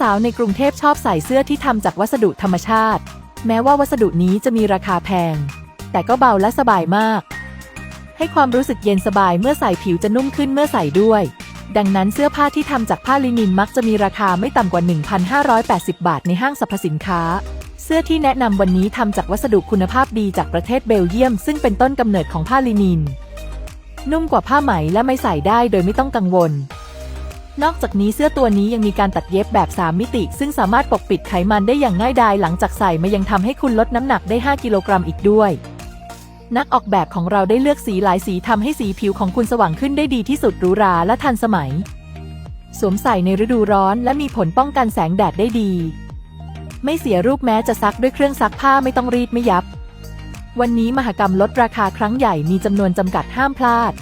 สาวๆ ในกรุงเทพชอบใส่เสื้อที่ทำจากวัสดุธรรมชาติ แม้ว่าวัสดุนี้จะมีราคาแพง แต่ก็เบาและสบายมาก ให้ความรู้สึกเย็นสบายเมื่อใส่ผิวจะนุ่มขึ้นเมื่อใส่ด้วย ดังนั้นเสื้อผ้าที่ทำจากผ้าลินินมักจะมีราคาไม่ต่ำกว่า 1,580 บาทในห้างสรรพสินค้า เสื้อที่แนะนำวันนี้ทำจากวัสดุคุณภาพดีจากประเทศเบลเยียม ซึ่งเป็นต้นกำเนิดของผ้าลินิน นุ่มกว่าผ้าไหมและไม่ใส่ได้โดยไม่ต้องกังวล นอกจากนี้เสื้อตัวนี้ยังมีการตัดเย็บแบบ 3 มิติ ซึ่งสามารถปกปิดไขมันได้อย่างง่ายดายหลังจากใส่มายังทำให้คุณลดน้ำหนักได้ 5 กิโลกรัมอีกด้วย นักออกแบบของเราได้เลือกสีหลายสีทำให้สีผิวของคุณสว่างขึ้นได้ดีที่สุดหรูหราและทันสมัย สวมใส่ในฤดูร้อน และมีผลป้องกันแสงแดดได้ดี ไม่เสียรูปแม้จะซักด้วยเครื่องซักผ้าไม่ต้องรีดไม่ยับ วันนี้มหกรรมลดราคาครั้งใหญ่มีจำนวนจำกัดห้ามพลาด